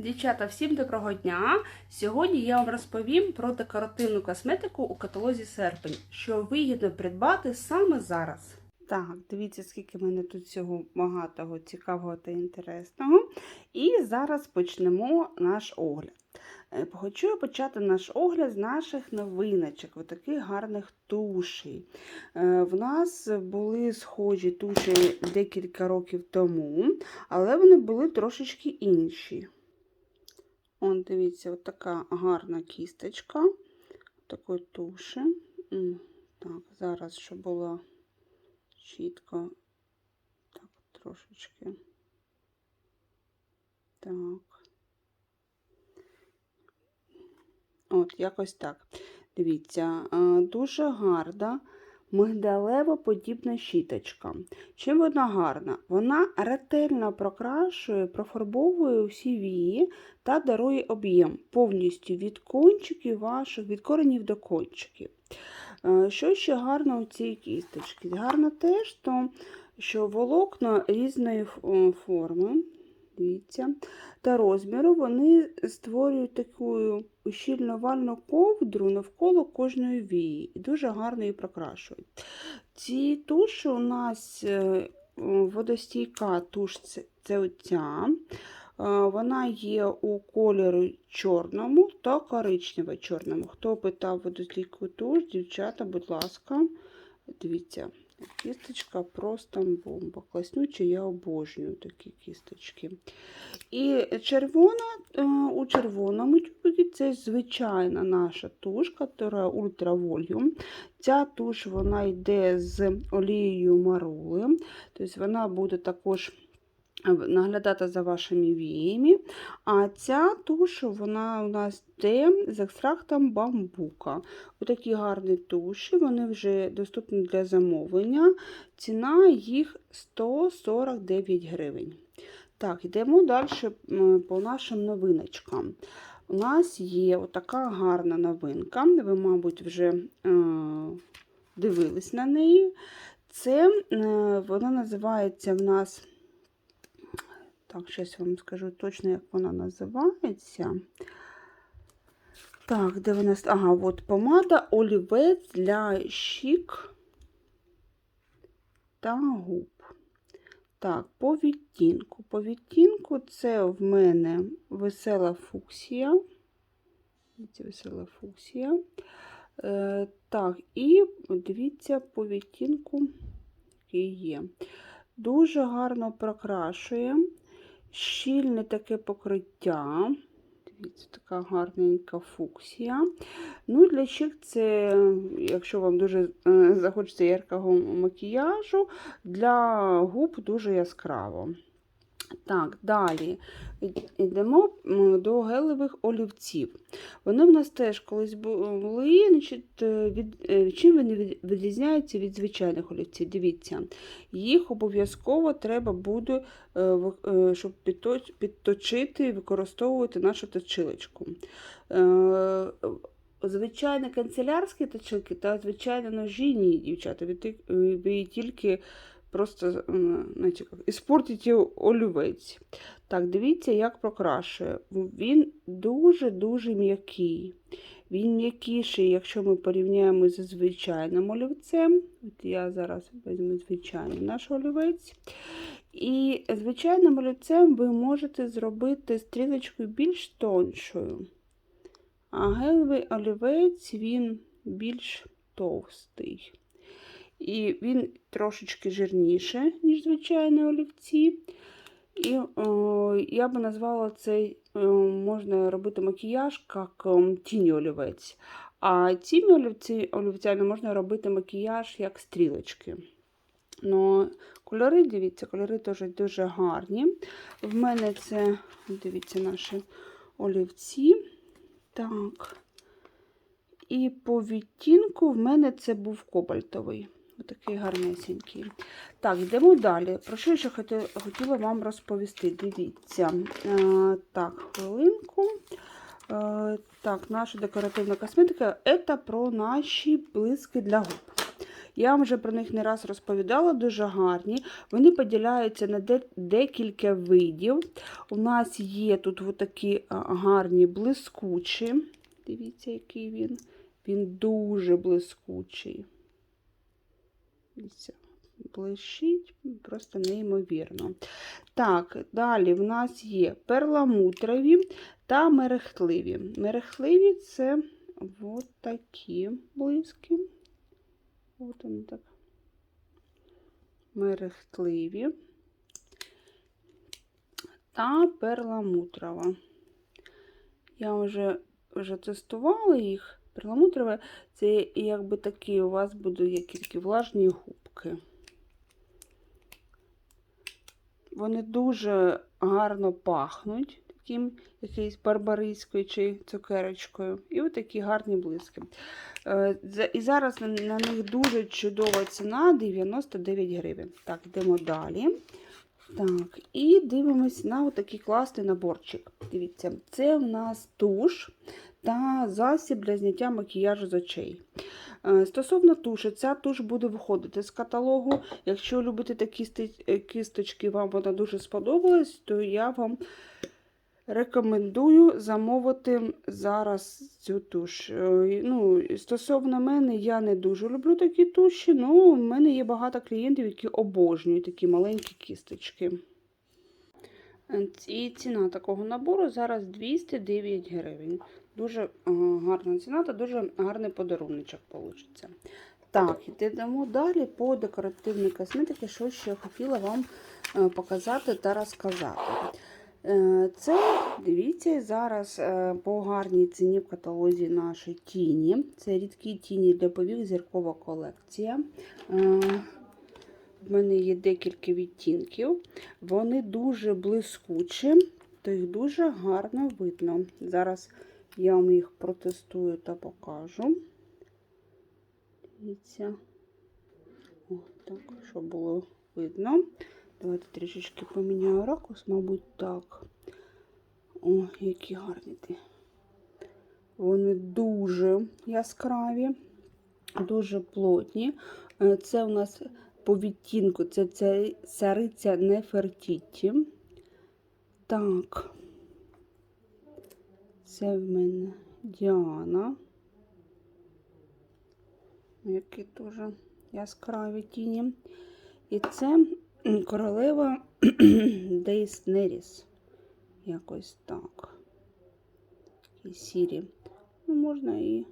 Дівчата, всім доброго дня! Сьогодні я вам розповім про декоративну косметику у каталозі серпень, що вигідно придбати саме зараз. Так, дивіться, скільки в мене тут всього багатого, цікавого та інтересного. І зараз почнемо наш огляд. Е, Хочу почати наш огляд з наших новиночок, отаких гарних тушей. Е, В нас були схожі туші декілька років тому, але вони були трошечки інші. Он, дивіться, от така гарна кісточка такої туші. Так, зараз, щоб було чітко. Так, трошечки. Так. От, якось так. Дивіться, дуже гарна мигдалево-подібна щіточка. Чим вона гарна? Вона ретельно прокрашує, профарбовує усі вії та дарує об'єм повністю від кончиків ваших, від коренів до кончиків. Е, Що ще гарно у цій кісточці? Гарно теж, то, що волокна різної форми, дивіться, та розміру вони створюють таку ущільновальну ковдру навколо кожної вії і дуже гарно її прокрашують. Ці туші у нас е, водостійка туш це, оця. Е, Вона є у кольору чорному та коричнево-чорному. Хто питав водостійку туш, дівчата, будь ласка, дивіться, кісточка просто бомба. Класнючі я обожнюю такі кісточки. І червона е, у червоному тюбикі це звичайна наша туш, яка ультраволюм. Ця туш вона йде з олією марули, тобто вона буде також наглядати за вашими віями. А ця туш вона у нас йде з екстрактом бамбука. Отакі гарні туші, вони вже доступні для замовлення. Ціна їх 149 гривень. Так, йдемо далі по нашим новиночкам. У нас є така гарна новинка, ви, мабуть, вже е, дивились на неї. Це е, вона називається в нас. Так, зараз вам скажу точно, як вона називається. Так, де вона? Ага, от помада олівець для щік та губ. Так, по відтінку. По відтінку це в мене весела фуксія. Це весела фуксія. Е, так, і дивіться, по відтінку, який є. Дуже гарно прокрашує, щільне таке покриття. Дивіться, така гарненька фуксія. Ну, для щік це, якщо вам дуже е, захочеться яркого макіяжу, для губ дуже яскраво. Так, далі йдемо до гелевих олівців. Вони в нас теж колись були. Е, від, е, чим вони відрізняються від звичайних олівців? Дивіться, їх обов'язково треба буде, е, щоб підточити використовувати нашу точилочку. Звичайні канцелярські точилки та звичайні ножі, дівчата, ви тільки просто е, знаєте, як, іспортите олівець. Так, дивіться, як прокрашує. Він дуже-дуже м'який. Він м'якіший, якщо ми порівняємо зі звичайним олівцем. От я зараз візьму звичайний наш олівець. І звичайним олівцем ви можете зробити стрілочку більш тоншою. А гелевий олівець він більш товстий. І він трошечки жирніше, ніж звичайні олівці. І о, я би назвала цей, о, можна робити макіяж як ем, тінь олівець. А цими олівці, олівцями можна робити макіяж як стрілочки. Ну, кольори, дивіться, кольори теж дуже гарні. В мене це, дивіться, наші олівці. Так. І по відтінку в мене це був кобальтовий. Отакий гарнесенький. Так, йдемо далі. Про що я ще хотіла вам розповісти? Дивіться. Е, так, хвилинку. Е, так, наша декоративна косметика це про наші блиски для губ. Я вам вже про них не раз розповідала, дуже гарні. Вони поділяються на декілька видів. У нас є тут такі гарні блискучі. Дивіться, який він. Він дуже блискучий. Дивіться, блищить просто неймовірно. Так, далі в нас є перламутрові та мерехтливі. Мерехтливі це от такі блиски. От вони так. Мерехтливі та перламутрова. Я вже, вже тестувала їх. Перламутрове це якби такі у вас будуть як такі влажні губки. Вони дуже гарно пахнуть, таким якоюсь барбарискою чи цукерочкою. І от такі гарні блиски. Е, І зараз на, них дуже чудова ціна 99 гривень. Так, йдемо далі. Так, і дивимось на отакий класний наборчик. Дивіться, це в нас туш та засіб для зняття макіяжу з очей. Е, Стосовно туші, ця туш буде виходити з каталогу. Якщо любите такі е, кісточки, вам вона дуже сподобалась, то я вам рекомендую замовити зараз цю туш. Е, Ну, стосовно мене, я не дуже люблю такі туші, але у мене є багато клієнтів, які обожнюють такі маленькі кісточки. І ціна такого набору зараз 209 гривень. Дуже е, гарна ціна та дуже гарний подаруночок вийде. Так, йдемо далі по декоративній косметиці, що ще хотіла вам е, показати та розказати. Е, Це, дивіться, зараз по гарній ціні в каталозі нашої тіні. Це рідкі тіні для повік зіркова колекція. В мене є декілька відтінків. Вони дуже блискучі, то їх дуже гарно видно. Зараз я вам їх протестую та покажу. Дивіться. О, так, щоб було видно. Давайте трішечки поміняю ракурс, мабуть, так. О, які гарні ти. Вони дуже яскраві, дуже плотні. Е, Це у нас по відтінку, це, це цариця Нефертіті. Так. Це в мене Діана. Які дуже яскраві тіні. І це королева Дейснеріс. Якось так. І сірі. Ну, можна і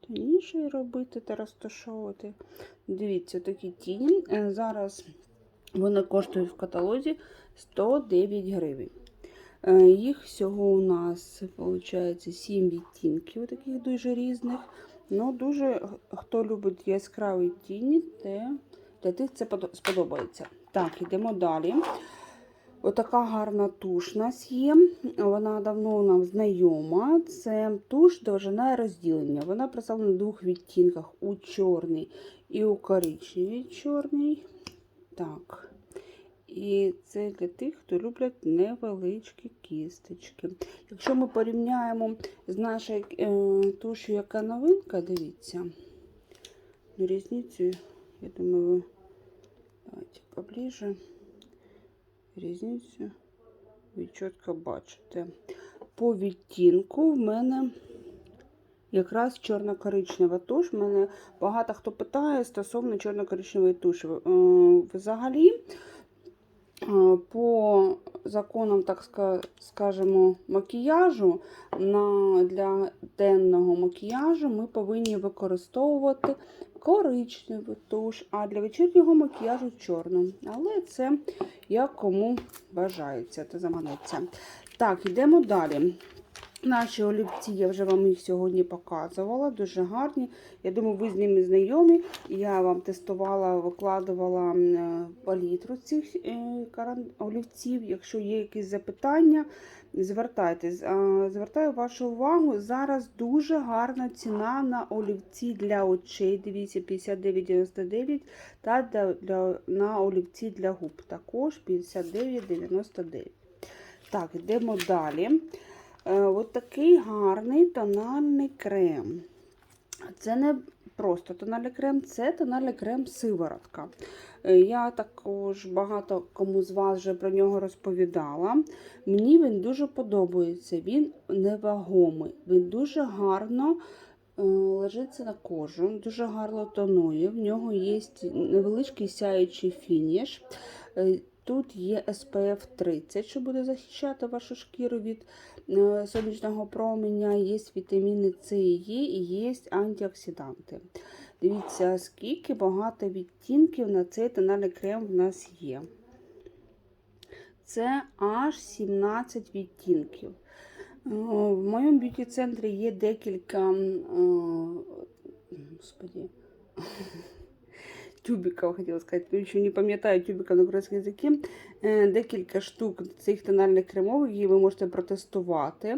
тоніший робити та розташовувати. Дивіться, такі тіні. Е, Зараз вони коштують в каталозі 109 гривень. Е, Їх всього у нас виходить 7 відтінків, таких дуже різних. Ну, дуже хто любить яскраві тіні, те, для тих це сподобається. Так, йдемо далі. Отака гарна туш у нас є. Вона давно нам знайома. Це туш довжина розділення. Вона представлена в двох відтінках: у чорний і у коричневий чорний. Так. І це для тих, хто люблять невеличкі кісточки. Якщо ми порівняємо з нашою е, тушю, яка новинка, дивіться. Ну, різницю, я думаю, ви давайте поближе. Різницю ви чітко бачите. По відтінку в мене якраз чорно-коричнева туш. Мене багато хто питає стосовно чорно-коричневої туші. Е, Взагалі, по законам, так скажемо, макіяжу, на, для денного макіяжу ми повинні використовувати коричневу туш, а для вечірнього макіяжу чорну. Але це як кому бажається та заманеться. Так, йдемо далі. Наші олівці, я вже вам їх сьогодні показувала, дуже гарні. Я думаю, ви з ними знайомі. Я вам тестувала, викладувала е, палітру цих е, олівців. Якщо є якісь запитання, звертайтесь. Звертаю вашу увагу. Зараз дуже гарна ціна на олівці для очей. Дивіться, 59,99 та для, на олівці для губ також 59,99. Так, йдемо далі. Е, От такий гарний тональний крем. Це не просто тональний крем, це тональний крем сиворотка. Е, Я також багато кому з вас вже про нього розповідала. Мені він дуже подобається. Він невагомий, він дуже гарно е, лежиться на кожу, дуже гарно тонує. В нього є невеличкий сяючий фініш. Тут є SPF 30, що буде захищати вашу шкіру від е, сонячного променя, є вітаміни С і Е і є антиоксиданти. Дивіться, скільки багато відтінків на цей тональний крем в нас є. Це аж 17 відтінків. Е, В моєму б'юті-центрі є декілька е, господи, тюбиків, хотіла сказати, ще не пам'ятаю тюбика на українському язикі. Е, Декілька штук цих тональних кремових, які ви можете протестувати.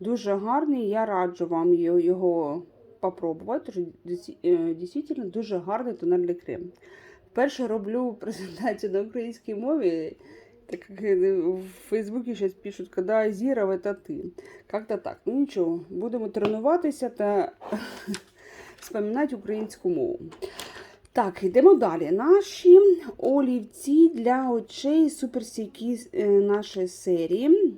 Дуже гарний, я раджу вам його, попробувати. е, Дійсно дуже гарний тональний крем. Вперше роблю презентацію на українській мові. Так как э, в Фейсбуці зараз пишуть, коли Азіров, це ти. Как-то так. Ну нічого, будемо тренуватися та споминати українську мову. Так, йдемо далі. Наші олівці для очей суперстійкі е, нашої серії.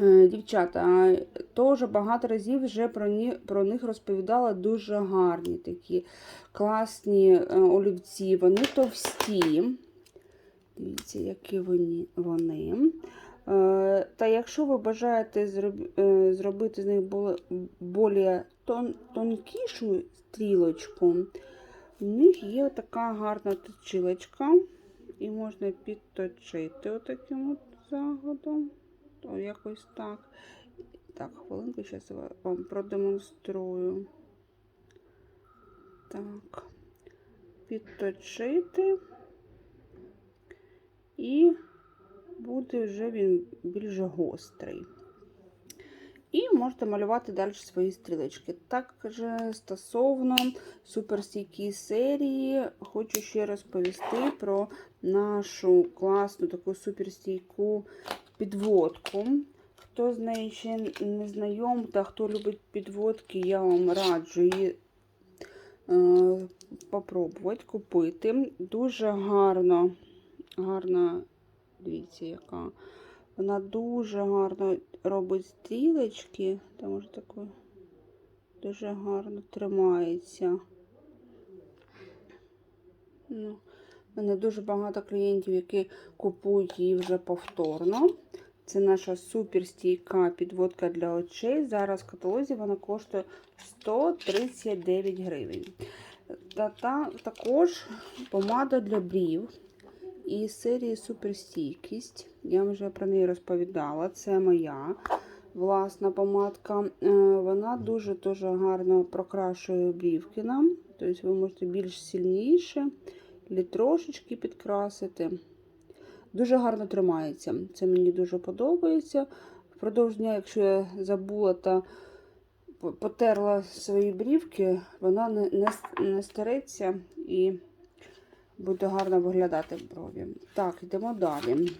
Е, Дівчата, теж багато разів вже про, про них розповідала дуже гарні такі класні е, олівці. Вони товсті. Дивіться, які вони. Та якщо ви бажаєте зробити з них більш тон, тонкішу стрілочку, у них є така гарна точилочка, і можна підточити отаким от загодом. То якось так. Так, хвилинку, зараз вам продемонструю. Так, підточити. І буде вже він більш гострий. І можете малювати далі свої стрілочки. Також стосовно суперстійкій серії, хочу ще розповісти про нашу класну таку суперстійку підводку. Хто з нею ще не знайом та хто любить підводки, я вам раджу її е, попробувати купити. Дуже гарно, гарна, дивіться, яка. Вона дуже гарно робить стрілочки, там може таке дуже гарно тримається. Ну, У мене дуже багато клієнтів, які купують її вже повторно. Це наша суперстійка підводка для очей. Зараз в каталозі вона коштує 139 гривень. Та, та, також помада для брів із серії Суперстійкість. Я вже про неї розповідала. Це моя власна помадка. Е, Вона дуже-дуже гарно прокрашує брівки нам. Тобто ви можете більш сильніше, або трошечки підкрасити. Дуже гарно тримається. Це мені дуже подобається. Впродовж дня, якщо я забула та потерла свої брівки, вона не, не, не стареться і буде гарно виглядати брові. Так, йдемо далі.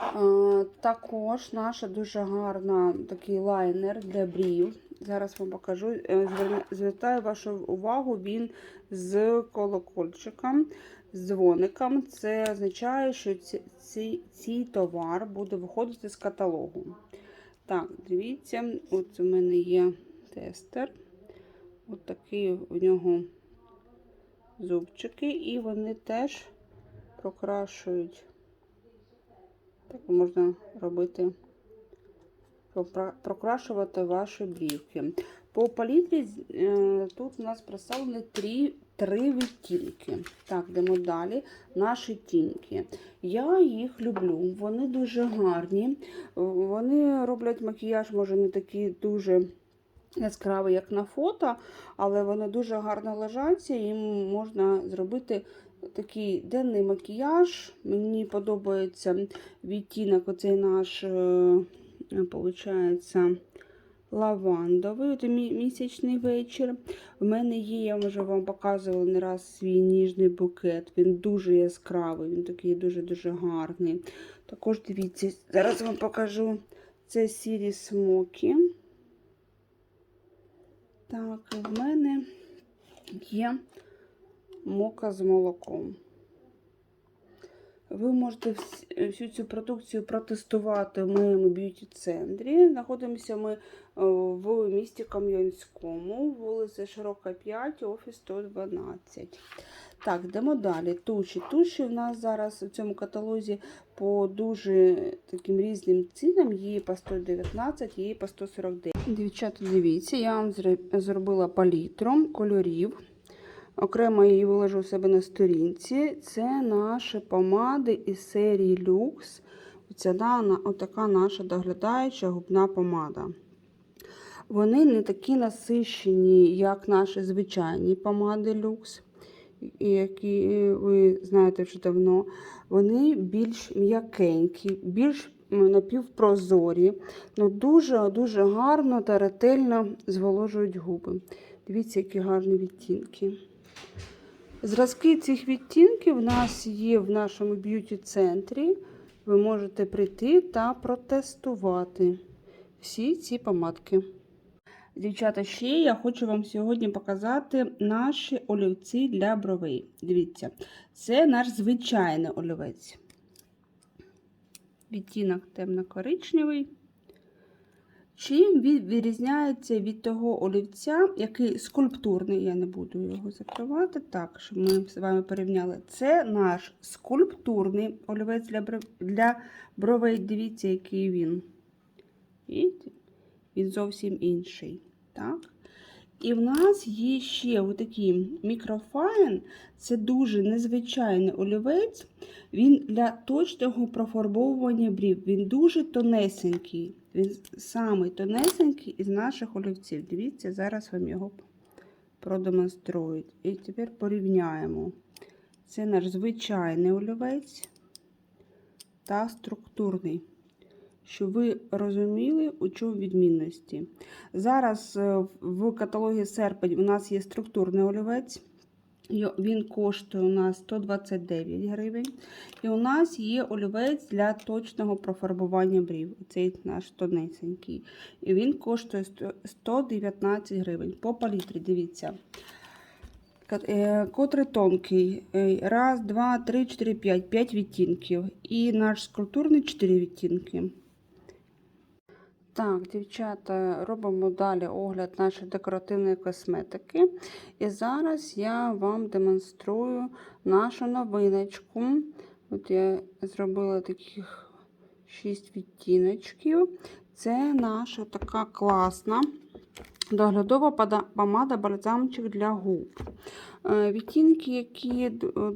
Е, також наша дуже гарна такий лайнер для брів. Зараз вам покажу. Е, Звертаю вашу увагу, він з колокольчиком, з дзвоником. Це означає, що ці, цей товар буде виходити з каталогу. Так, дивіться, от у мене є тестер. От такий у нього зубчики, і вони теж прокрашують. Так можна робити, прокрашувати ваші брівки. По палітрі е, тут у нас представлені три, три відтінки. Так, йдемо далі. Наші тіньки. Я їх люблю, вони дуже гарні. Вони роблять макіяж, може, не такий дуже яскравий, як на фото, але вони дуже гарно лежаться, їм можна зробити такий денний макіяж. Мені подобається відтінок, оцей наш, виходить, лавандовий, от мі- місячний вечір. В мене є, я вже вам показувала не раз свій ніжний букет. Він дуже яскравий, він такий дуже-дуже гарний. Також дивіться, зараз вам покажу це сірі смокі. Так, в мене є мока з молоком. Ви можете всю цю продукцію протестувати в моєму б'юті-центрі. Знаходимося ми е, в місті Кам'янському, вулиця Широка 5, офіс 112. Так, йдемо далі. Туші. Туші у нас зараз у цьому каталозі по дуже таким різним цінам. Є по 119, є по 149. Дівчата, дивіться, я вам зробила палітру кольорів. Окремо її виложу у себе на сторінці. Це наші помади із серії Lux. Це да, отака наша доглядаюча губна помада. Вони не такі насищені, як наші звичайні помади Lux, які ви знаєте вже давно. Вони більш м'якенькі, більш напівпрозорі. Ну, Дуже-дуже гарно та ретельно зволожують губи. Дивіться, які гарні відтінки. Зразки цих відтінків у нас є в нашому б'юті-центрі. Ви можете прийти та протестувати всі ці помадки. Дівчата, ще я хочу вам сьогодні показати наші олівці для бровей. Дивіться, це наш звичайний олівець. Відтінок темно-коричневий. Чим він відрізняється від того олівця, який скульптурний, я не буду його закривати, так, щоб ми з вами порівняли. Це наш скульптурний олівець для для бровей. Дивіться, який він. Бачите? Він зовсім інший. Так? І в нас є ще отакий мікрофайн. Це дуже незвичайний олівець. Він для точного профарбовування брів. Він дуже тонесенький. Він самий тонесенький із наших олівців. Дивіться, зараз вам його продемонструю. І тепер порівняємо. Це наш звичайний олівець та структурний. Щоб ви розуміли, у чому відмінності. Зараз е, в каталогі серпень у нас є структурний олівець. Він коштує у нас 129 гривень. І у нас є олівець для точного профарбування брів. Цей наш тонесенький. І він коштує 119 гривень. По палітрі, дивіться. Е, Котрий тонкий. Е, Раз, два, три, чотири, п'ять. П'ять відтінків. І наш скульптурний 4 відтінки. Так, дівчата, робимо далі огляд нашої декоративної косметики. І зараз я вам демонструю нашу новиночку. От я зробила таких 6 відтіночків. Це наша така класна доглядова помада бальзамчик для губ. Е, Відтінки, які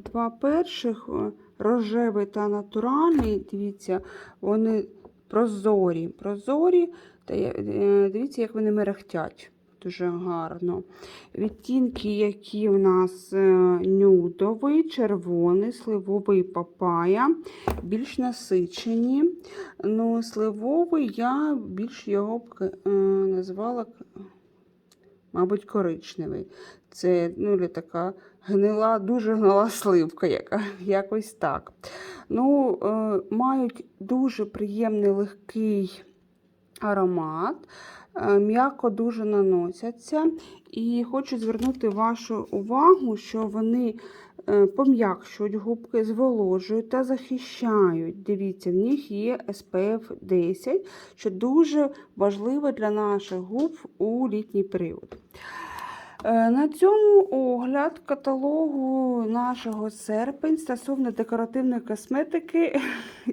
два перших, е, рожевий та натуральний, дивіться, вони прозорі. Прозорі, та е, дивіться, як вони мерехтять. Дуже гарно. Відтінки, які в нас е, нюдовий, червоний, сливовий папая, більш насичені. Ну, сливовий я більш його б е, назвала, мабуть, коричневий. Це ну, така гнила, дуже гнила сливка, яка, якось так. Ну, е, мають дуже приємний легкий аромат, е, м'яко дуже наносяться. І хочу звернути вашу увагу, що вони пом'якшують губки, зволожують та захищають. Дивіться, в них є SPF 10, що дуже важливо для наших губ у літній період. Е, На цьому огляд каталогу нашого серпень стосовно декоративної косметики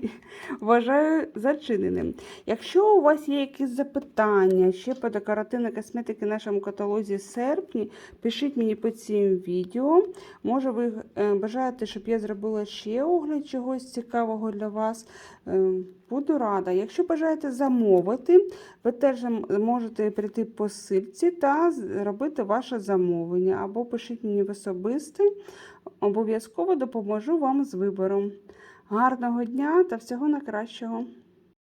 вважаю зачиненим. Якщо у вас є якісь запитання ще по декоративній косметиці в нашому каталозі серпні, пишіть мені під цим відео. Може, ви е, бажаєте, щоб я зробила ще огляд чогось цікавого для вас. Е, Буду рада. Якщо бажаєте замовити, ви теж можете прийти по ссылці та зробити ваше замовлення. Або пишіть мені в особисте, обов'язково допоможу вам з вибором. Гарного дня та всього найкращого!